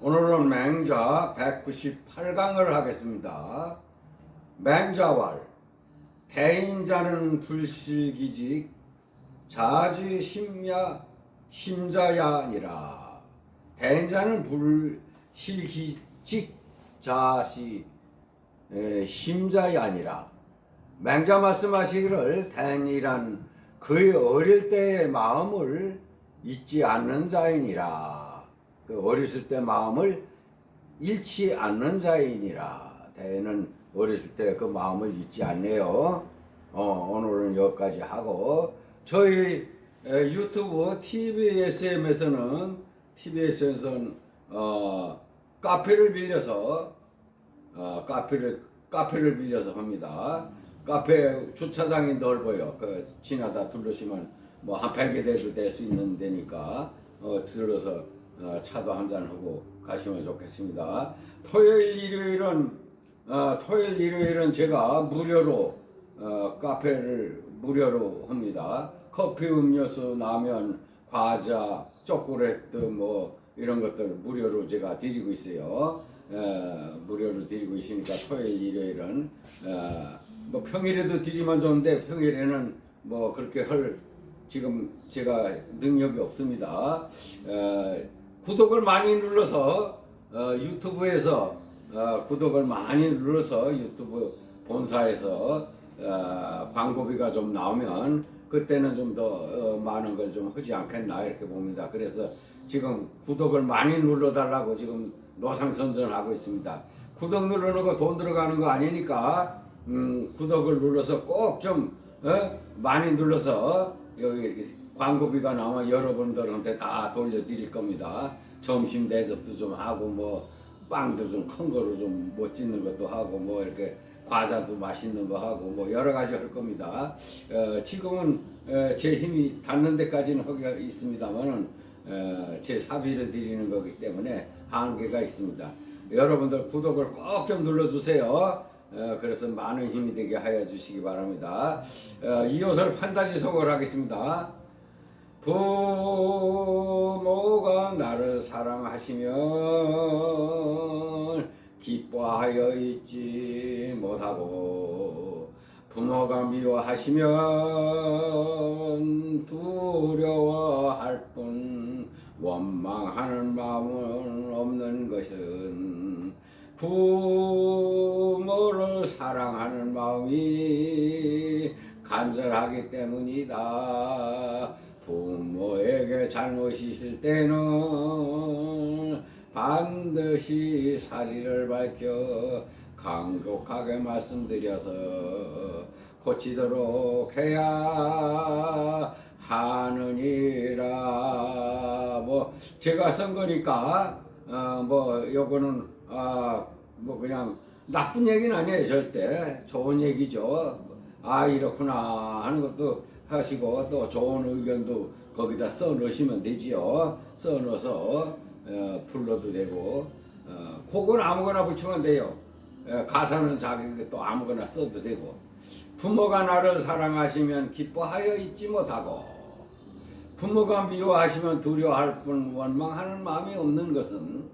오늘은 맹자 198강을 하겠습니다. 맹자왈 대인자는 불실기직 자지 심야 심자야니라. 대인자는 불실기직 자시 에, 심자야 아니라. 맹자 말씀하시기를 대인이란 그의 어릴 때의 마음을 잊지 않는 자이니라 그 어렸을 때 마음을 잃지 않는 자이니라 대인은 어렸을 때 그 마음을 잊지 않네요 어, 오늘은 여기까지 하고 저희 에, 유튜브 TBSM에서는 TBS에서는 어, 카페를 빌려서 어, 카페를 카페를 빌려서 합니다. 카페 주차장이 넓어요. 그 지나다 둘러시면 뭐 한 100여 대도 될 수 있는 데니까 어, 들어서 어, 차도 한잔 하고 가시면 좋겠습니다. 토요일 일요일은 어, 토요일 일요일은 제가 무료로 어, 카페를 무료로 합니다. 커피, 음료수, 라면, 과자, 초콜릿 뭐 이런 것들 무료로 제가 드리고 있어요. 어, 무료로 드리고 있으니까 토요일, 일요일은 어, 뭐 평일에도 드리면 좋은데 평일에는 뭐 그렇게 할 지금 제가 능력이 없습니다. 어, 구독을 많이 눌러서 어, 유튜브에서 어, 구독을 많이 눌러서 유튜브 본사에서 어, 광고비가 좀 나오면 그때는 좀더 어, 많은 걸 좀 하지 않겠나 이렇게 봅니다. 그래서 지금 구독을 많이 눌러달라고 지금 노상선전하고 있습니다. 구독 누르는 거 돈 들어가는 거 아니니까 음, 구독을 눌러서 꼭좀 어? 많이 눌러서 여기 광고비가 나오면 여러분들한테 다 돌려드릴 겁니다. 점심 대접도 좀 하고 뭐 빵도 좀 큰 거로 좀 멋짓는 것도 하고 뭐 이렇게 과자도 맛있는 거 하고 뭐 여러 가지 할 겁니다. 어, 지금은 어, 제 힘이 닿는 데까지는 하기가 있습니다만은 어, 제 사비를 드리는 거기 때문에 한계가 있습니다. 여러분들 구독을 꼭 좀 눌러주세요. 어, 그래서 많은 힘이 되게 하여 주시기 바랍니다. 어, 이옷을 판타지 속을 하겠습니다. 부모가 나를 사랑하시면 기뻐하여 있지 못하고 부모가 미워하시면 두려워할 뿐 원망하는 마음은 없는 것은 부모를 사랑하는 마음이 간절하기 때문이다. 부모에게 잘못이 있을 때는 반드시 사리를 밝혀 강력하게 말씀드려서 고치도록 해야 하느니라. 뭐 제가 쓴 거니까 어, 뭐 요거는 아, 뭐 그냥 나쁜 얘기는 아니에요 절대 좋은 얘기죠. 아 이렇구나 하는 것도 하시고 또 좋은 의견도 거기다 써 넣으시면 되지요. 써 넣어서 어, 불러도 되고 어, 곡은 아무거나 붙이면 돼요. 어, 가사는 자기 또 아무거나 써도 되고 부모가 나를 사랑하시면 기뻐하여 있지 못하고 부모가 미워하시면 두려워할 뿐 원망하는 마음이 없는 것은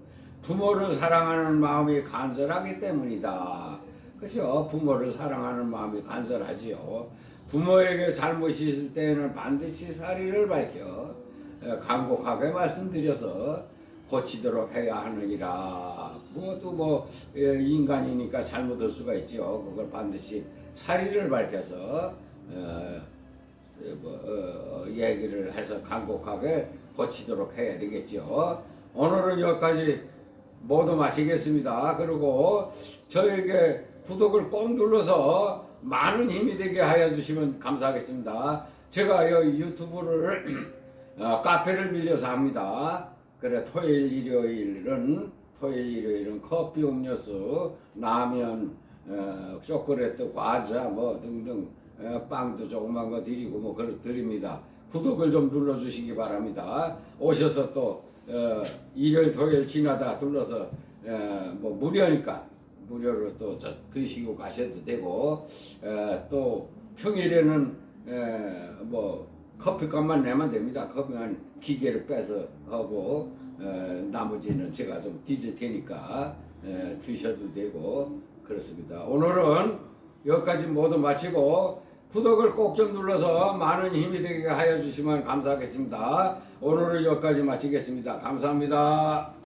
부모를 사랑하는 마음이 간절하기 때문이다. 그죠? 부모를 사랑하는 마음이 간절하지요. 부모에게 잘못이 있을 때에는 반드시 사리를 밝혀 에, 간곡하게 말씀드려서 고치도록 해야 하느니라. 부모도 뭐 예, 인간이니까 잘못할 수가 있죠. 그걸 반드시 사리를 밝혀서 어, 뭐, 어, 얘기를 해서 간곡하게 고치도록 해야 되겠죠. 오늘은 여기까지 모두 마치겠습니다. 그리고 저에게 구독을 꼭 눌러서 많은 힘이 되게 하여 주시면 감사하겠습니다. 제가 이 유튜브를 어, 카페를 빌려서 합니다. 그래 토요일 일요일은 토요일 일요일은 커피 음료수 라면 어, 초콜릿 과자 뭐 등등 어, 빵도 조그만 거 드리고 뭐 그걸 드립니다. 구독을 좀 눌러주시기 바랍니다. 오셔서 또 어, 일요일 토요일 지나다 둘러서 어, 뭐 무료니까 무료로 또저 드시고 가셔도 되고 어, 또 평일에는 에, 뭐 커피값만 내면 됩니다. 커피만 기계를 빼서 하고 어, 나머지는 제가 좀 드릴 테니까 에, 드셔도 되고 그렇습니다. 오늘은 여기까지 모두 마치고 구독을 꼭 좀 눌러서 많은 힘이 되게 하여 주시면 감사하겠습니다. 오늘은 여기까지 마치겠습니다. 감사합니다.